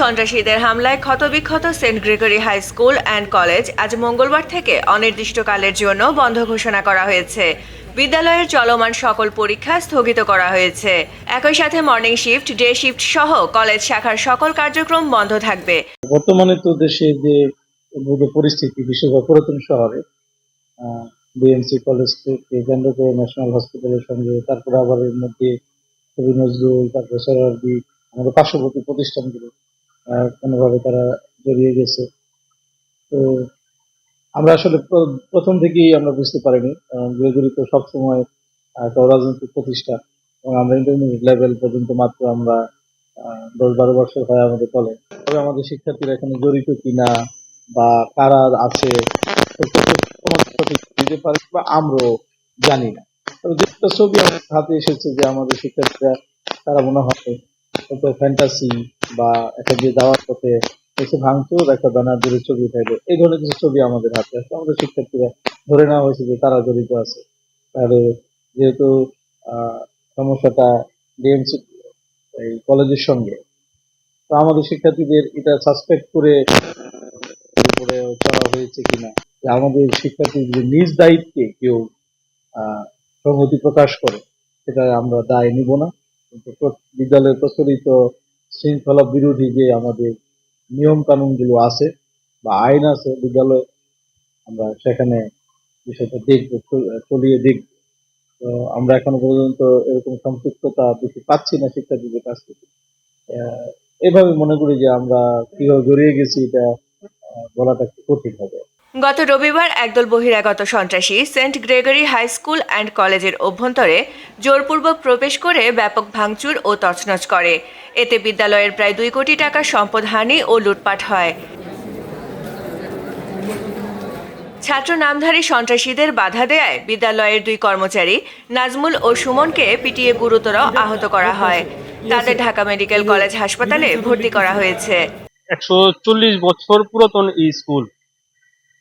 সন্ত্রাসীদের হামলায় ক্ষতবিক্ষত Saint Gregory high school and college আজ মঙ্গলবার থেকে অনির্দিষ্টকালের জন্য বন্ধ ঘোষণা করা হয়েছে। বিদ্যালয়ের চলমান সকল পরীক্ষা স্থগিত করা হয়েছে। একই সাথে মর্নিং শিফট, ডে শিফট সহ কলেজ শাখার সকল কার্যক্রম বন্ধ থাকবে। বর্তমানে তো দেশে যে পরিস্থিতি, বিশেষ পুরাতন শহরে বিএমসি কলেজ থেকে কেন্দ্র করে ন্যাশনাল হসপিটালের সঙ্গে, তারপরে আবার এর মধ্যে কবি নজরুল, তারপরে সরারদি আমাদের পার্শ্ববর্তী প্রতিষ্ঠানগুলো কোনোভাবে তারা জড়িয়ে গেছে। তো আমরা আসলে প্রথম থেকেই আমরা বুঝতে পারিনি গ্রেগরি তো সবসময় একটা রাজনৈতিক প্রতিষ্ঠান এবং আমরা ইন্টারমিডিয়েট লেভেল পর্যন্ত মাত্র আমরা দশ বারো বছর হয় আমাদের কলেজ তবে আমাদের শিক্ষার্থীরা এখানে জড়িত কিনা বা কারা আছে দিতে পারে বা আমরাও জানি না। তবে যেটা ছবি হাতে এসেছে যে আমাদের শিক্ষার্থীরা তারা মনে হয় হয়তো ফ্যান্টাসি বা একটা যে যাওয়ার পথে এসে ভাঙচুর একটা ব্যানার ধরে ছবি উঠাইলো এই ধরনের কিছু ছবি আমাদের হাতে আছে। আমাদের শিক্ষার্থীরা ধরে নেওয়া হয়েছে যে তারা জড়িত আছে। তাহলে যেহেতু সমস্যাটা ডিএমসি এই কলেজের সঙ্গে। তো আমাদের শিক্ষার্থীদের এটা সাসপেক্ট করে উপরে চড়া হয়েছে কিনা, যে আমাদের শিক্ষার্থীদের নিজ দায়িত্বে কেউ সংহতি প্রকাশ করে, সেটা আমরা দায় নিব না। বিদ্যালয়ে প্রচলিত শৃঙ্খলা বিরোধী যে আমাদের নিয়ম কানুনগুলো আছে বা আইন আছে, বিদ্যালয়ে আমরা সেখানে বিষয়টা দেখব চলিয়ে দেখব। তো আমরা এখনও পর্যন্ত এরকম সম্পৃক্ততা বেশি পাচ্ছি না শিক্ষার্থীদের কাছ থেকে। এভাবে মনে করি যে আমরা কীভাবে জড়িয়ে গেছি এটা বলাটা একটু কঠিন হবে। গত রবিবার একদল বহিরাগত সন্ত্রাসী Saint Gregory high school and কলেজের অভ্যন্তরে জোরপূর্বক প্রবেশ করে ব্যাপক ভাঙচুর ও তছনছ করে। এতে বিদ্যালয়ের প্রায় দুই কোটি টাকার সম্পদহানি ও লুটপাট হয়। ছাত্র নামধারী সন্ত্রাসীদের বাধা দেয় বিদ্যালয়ের দুই কর্মচারী নাজমুল ও সুমনকে পিটিয়ে গুরুতর আহত করা হয়। তাদের ঢাকা মেডিকেল কলেজ হাসপাতালে ভর্তি করা হয়েছে। একশো চল্লিশ বছর পুরাতন এই স্কুল।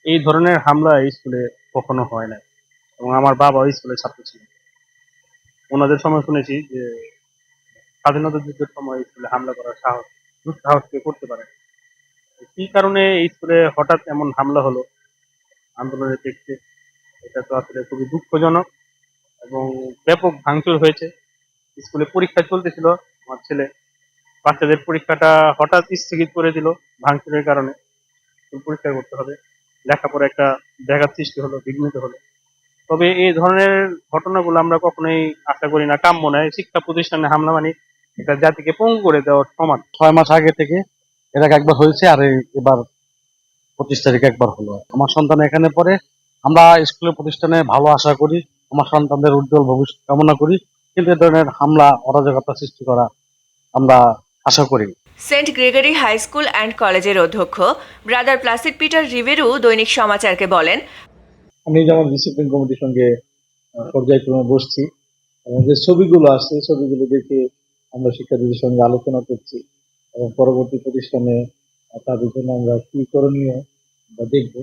এই ধরনের হামলা স্কুলে কখনো হয় না এবং আমার বাবা স্কুলের ছাত্র ছিলেন ওনাদের সময় শুনেছি যে স্বাধীনতা যুদ্ধের সময় স্কুলে হামলা করার সাহস, দুঃসাহস কেউ করতে পারে কি কারণে এই স্কুলে হঠাৎ এমন হামলা হলো আন্দোলনের দেখতে, এটা তো আসলে খুবই দুঃখজনক এবং ব্যাপক ভাঙচুর হয়েছে। স্কুলে পরীক্ষা চলতেছিল, আমার ছেলে বাচ্চাদের পরীক্ষাটা হঠাৎ স্থগিত করে দিল ভাঙচুরের কারণে। পরীক্ষা করতে হবে। লেখাপড়া একটা ব্যাঘাত সৃষ্টি হলো, বিঘ্নিত হলো। তবে এই ধরনের ঘটনাগুলো আমরা কখনোই আশা করি না, কাম্য নয়। শিক্ষা প্রতিষ্ঠানে হামলা মানে এটা জাতিকে পঙ্গু করে দেওয়ার সমান। ছয় মাস আগে থেকে আগে একবার হয়েছে আর এবার পঁচিশ তারিখে একবার হলো। আমার সন্তান এখানে পড়ে। আমরা স্কুলের প্রতিষ্ঠানে ভালো আশা করি, আমার সন্তানদের উজ্জ্বল ভবিষ্যৎ কামনা করি। কিন্তু এ ধরনের হামলা, অরাজকতা সৃষ্টি করা আমরা আশা করি Saint Gregory high school and কলেজের অধ্যক্ষ। ব্রাদার প্লাসিড পিটার রিভেরু দৈনিক সমাচারকে বলেন। আমি যেমন ডিসিপ্লিন কমিটির সঙ্গে পর্যায়ক্রমে বসছি, এবং যে ছবিগুলো আসছে ছবিগুলো দেখে আমরা শিক্ষার্থীদের সঙ্গে আলোচনা করছি, এবং পরবর্তী প্রতিষ্ঠানে তাদের জন্য আমরা কি করণীয় আমরা দেখব।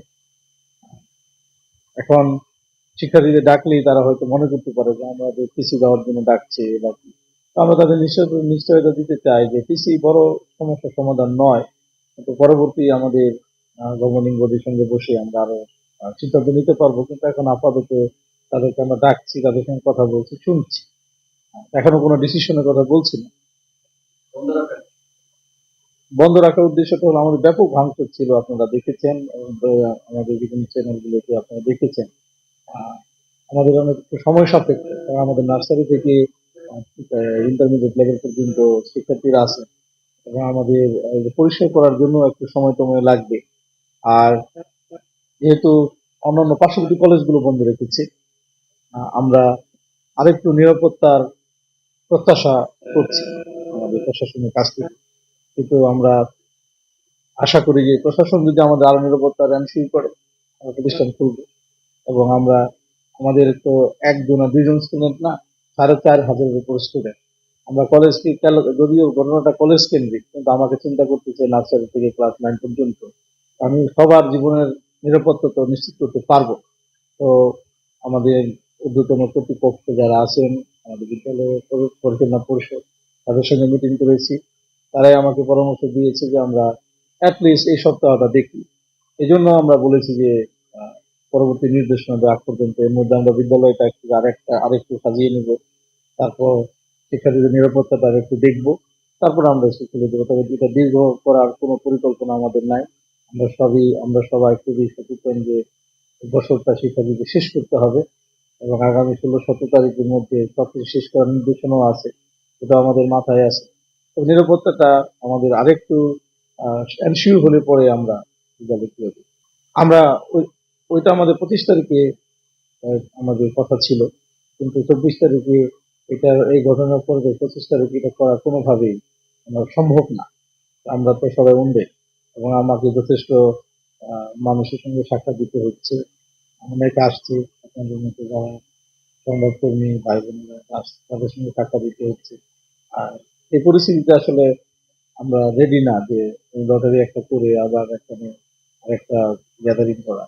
এখন শিক্ষার্থীদের ডাকলেই তারা হয়তো মনে করতে পারে যে আমাদের পিসি দেওয়ার জন্য ডাকছে বা কি আমরা তাদের নিশ্চয় নিশ্চয়তা দিতে চাই যে পিসি বড় সমস্যার সমাধান নয়। কিন্তু পরবর্তী আমাদের গভর্নিং বডির সঙ্গে বসে আমরা আরও সিদ্ধান্ত নিতে পারব। কিন্তু এখন আপাতত তাদেরকে আমরা ডাকছি তাদের সঙ্গে কথা বলছি শুনছি। এখনও কোনো ডিসিশনের কথা বলছি না। বন্ধ রাখার উদ্দেশ্যটা হলো আমাদের ব্যাপক ভাঙচুর ছিল আপনারা দেখেছেন আমাদের বিভিন্ন চ্যানেলগুলোতে আপনারা দেখেছেন। আমাদের অনেক সময় সাপেক্ষ আমাদের নার্সারি থেকে ইন্টারমিডিয়েট লেভেল পর্যন্ত শিক্ষার্থীরা আছে। এবং আমাদের পরিষ্কার করার জন্য একটু সময় টময় লাগবে। আর যেহেতু অন্যান্য পার্শ্ববর্তী কলেজগুলো বন্ধ রেখেছে আমরা আরেকটু নিরাপত্তার প্রত্যাশা করছি আমাদের প্রশাসনের কাছ থেকে। কিন্তু আমরা আশা করি যে প্রশাসন যদি আমাদের আরও নিরাপত্তার এনশিওর করে, আমরা প্রতিষ্ঠান খুলব। এবং আমরা, আমাদের তো একজন দুইজন স্টুডেন্ট না সাড়ে চার হাজারের উপর স্টুডেন্ট আমরা কলেজ যদিও ঘটনাটা কলেজ কেন্দ্রিক, কিন্তু আমাকে চিন্তা করতে চাই নার্সারি থেকে ক্লাস নাইন পর্যন্ত। আমি সবার জীবনের নিরাপত্তা তো নিশ্চিত করতে পারব। তো আমাদের ঊর্ধ্বতন কর্তৃপক্ষ যারা আছেন, আমাদের বিদ্যালয়ের পরি- পরিচালনা পরিষদ, তাদের সঙ্গে মিটিং করেছি। তারাই আমাকে পরামর্শ দিয়েছে যে আমরা অ্যাটলিস্ট এই সপ্তাহটা দেখি। এই জন্য আমরা বলেছি যে পরবর্তী নির্দেশনা দেওয়া পর্যন্ত এর মধ্যে আমরা বিদ্যালয়টা একটু আরেকটা আরেকটু সাজিয়ে নেব। তারপর শিক্ষার্থীদের নিরাপত্তাটা একটু দেখব। তারপর আমরা স্কুলে দেবো। তবে এটা দীর্ঘ করার কোনো পরিকল্পনা আমাদের নাই। আমরা সবই, আমরা সবাই খুবই সচেতন যে বছরটা শিক্ষার্থীদের শেষ করতে হবে এবং আগামী ষোলো, সতেরো তারিখের মধ্যে সবকিছু শেষ করার নির্দেশনাও আছে। এটা আমাদের মাথায় আছে। নিরাপত্তাটা আমাদের আরেকটু এনশিওর হলে পরে আমরা বিদ্যালয়। আমরা ওই- ওইটা আমাদের পঁচিশ তারিখে আমাদের কথা ছিল। কিন্তু চব্বিশ তারিখে এটা, এই ঘটনার পরে পঁচিশ তারিখে এটা করা কোনোভাবেই সম্ভব না। আমরা তো সবাই উন্ডে এবং আমাকে যথেষ্ট মানুষের সঙ্গে সাক্ষাৎ দিতে হচ্ছে। অনেকে আসছে, আপনাদের মতো যারা সংবাদকর্মী ভাই বোনেরা আসছে, তাদের সঙ্গে সাক্ষাৎ দিতে হচ্ছে। আর এই পরিস্থিতিতে আসলে আমরা রেডি না যে লটারি একটা করে আবার এখানে আরেকটা গ্যাদারিং করা।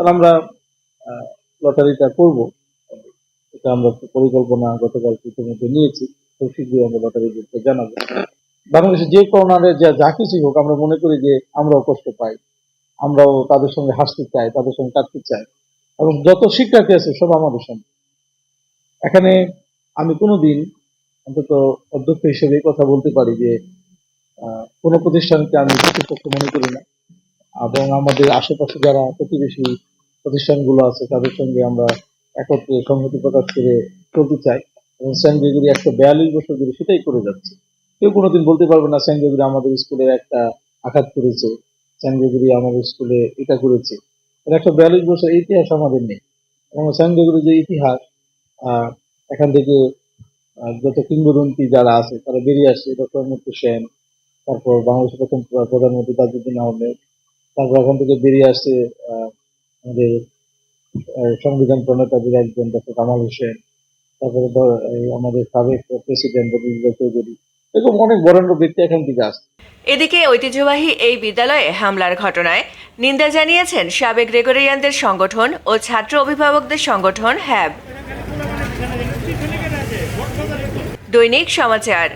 তাহলে আমরা লটারিটা করব। এটা আমরা পরিকল্পনা গতকাল ইতিমধ্যে নিয়েছি। খুব শীঘ্রই আমরা লটারি করতে জানাব। বাংলাদেশে যে করোনারে যা যা কিছুই হোক, আমরা মনে করি যে আমরাও কষ্ট পাই। আমরাও তাদের সঙ্গে হাসতে চাই, তাদের সঙ্গে কাটতে চাই। এবং যত শিক্ষার্থী আছে, সব আমাদের সঙ্গে। এখানে আমি কোনোদিন অন্তত অধ্যক্ষ হিসেবে কথা বলতে পারি যে কোনো প্রতিষ্ঠানকে আমি প্রতিপক্ষ মনে করি না। এবং আমাদের আশেপাশে যারা প্রতিবেশী প্রতিষ্ঠানগুলো আছে, তাদের সঙ্গে আমরা একত্রে সংহতি প্রকাশ করে চলতে চাই। এবং সেন্ট গ্রেগরি একশো বিয়াল্লিশ বছর ধরে সেটাই করে যাচ্ছে। কেউ কোনোদিন বলতে পারবে না সেন্ট গ্রেগরি আমাদের স্কুলে একটা আঘাত করেছে। সেন্ট গ্রেগরি আমাদের স্কুলে এটা করেছে। একশো বিয়াল্লিশ বছর ইতিহাস আমাদের নেই। এবং সেন্ট গ্রেগরি যে ইতিহাস এখান থেকে যত কিংবদন্তি যারা আছে, তারা বেরিয়ে আসছে। ডক্টর মুক্তি সেন, তারপর বাংলাদেশের প্রথম প্রধানমন্ত্রী তাজউদ্দিন আহমেদ, তারপর এখান থেকে বেরিয়ে আসছে আমাদের সংবিধান প্রণেতাদের একজন ডক্টর কামাল হোসেন, তারপরে ধর- আমাদের সাবেক প্রেসিডেন্ট রবীন্দ্র চৌধুরী, এরকম অনেক বরেণ্য ব্যক্তি এখান থেকে আসছে। এদিকে ঐতিহ্যবাহী এই বিদ্যালয়ে হামলার ঘটনায় নিন্দা জানিয়েছেন সাবেক গ্রেগরিয়ানদের সংগঠন ও ছাত্র অভিভাবকদের সংগঠন হ্যাব। দৈনিক সমাচার।